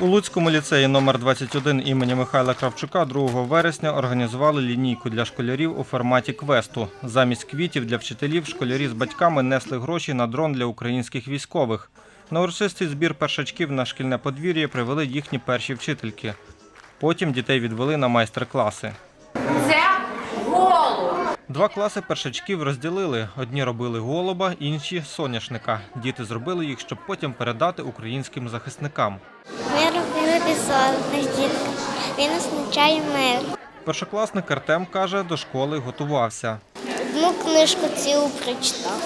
У Луцькому ліцеї номер 21 імені Михайла Кравчука 2 вересня організували лінійку для школярів у форматі квесту. Замість квітів для вчителів школярі з батьками несли гроші на дрон для українських військових. На урочистий збір першачків на шкільне подвір'я привели їхні перші вчительки. Потім дітей відвели на майстер-класи. Це голуб. Два класи першачків розділили. Одні робили голуба, інші соняшника. Діти зробили їх, щоб потім передати українським захисникам. Робили діток. Він означає мир. Першокласник Артем каже, до школи готувався. Одну книжку цілу прочитав.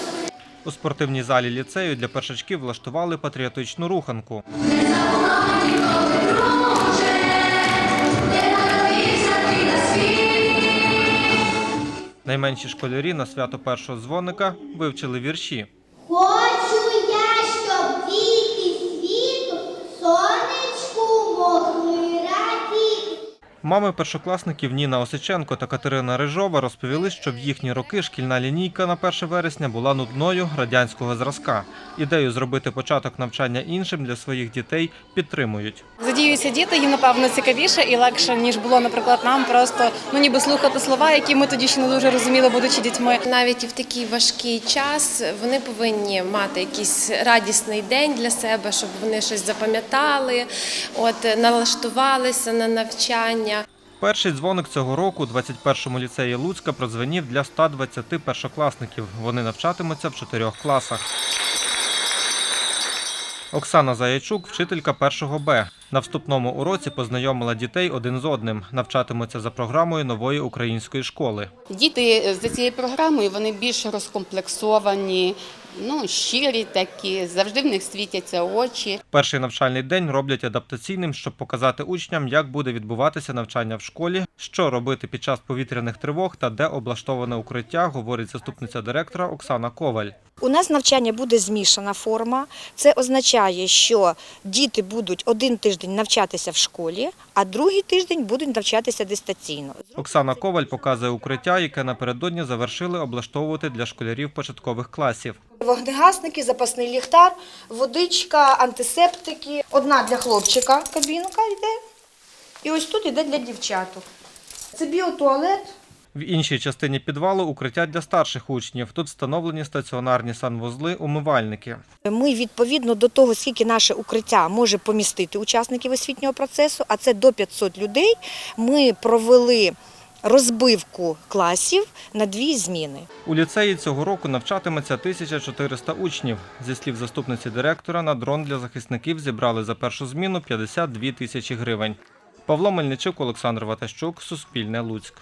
У спортивній залі ліцею для першачків влаштували патріотичну руханку. Найменші школярі на свято першого дзвоника вивчили вірші. Мами першокласників Ніна Осиченко та Катерина Рижова розповіли, що в їхні роки шкільна лінійка на 1 вересня була нудною радянського зразка. Ідею зробити початок навчання іншим для своїх дітей підтримують. Задіюються діти, їм напевно цікавіше і легше ніж було, наприклад, нам просто ну ніби слухати слова, які ми тоді ще не дуже розуміли, будучи дітьми. Навіть і в такий важкий час вони повинні мати якийсь радісний день для себе, щоб вони щось запам'ятали, от налаштувалися на навчання. Перший дзвоник цього року у 21-му ліцеї Луцька продзвенів для 120 першокласників. Вони навчатимуться в чотирьох класах. Оксана Заячук, вчителька першого Б. На вступному уроці познайомила дітей один з одним. Навчатимуться за програмою нової української школи. Діти за цією програмою більш розкомплексовані, ну щирі такі, завжди в них світяться очі. Перший навчальний день роблять адаптаційним, щоб показати учням, як буде відбуватися навчання в школі, що робити під час повітряних тривог та де облаштоване укриття, говорить заступниця директора Оксана Коваль. У нас навчання буде змішана форма. Це означає, що діти будуть один тиждень навчатися в школі, а другий тиждень будуть навчатися дистанційно. Оксана Коваль показує укриття, яке напередодні завершили облаштовувати для школярів початкових класів. Вогнегасники, запасний ліхтар, водичка, антисептики. Одна для хлопчика кабінка йде, і ось тут йде для дівчаток. Це біотуалет. В іншій частині підвалу укриття для старших учнів. Тут встановлені стаціонарні санвузли, умивальники. Ми відповідно до того, скільки наше укриття може помістити учасників освітнього процесу, а це до 500 людей. Ми провели розбивку класів на дві зміни. У ліцеї цього року навчатиметься 1400 учнів. Зі слів заступниці директора, на дрон для захисників зібрали за першу зміну 52 тисячі гривень. Павло Мельничук, Олександр Ватащук, Суспільне Луцьк.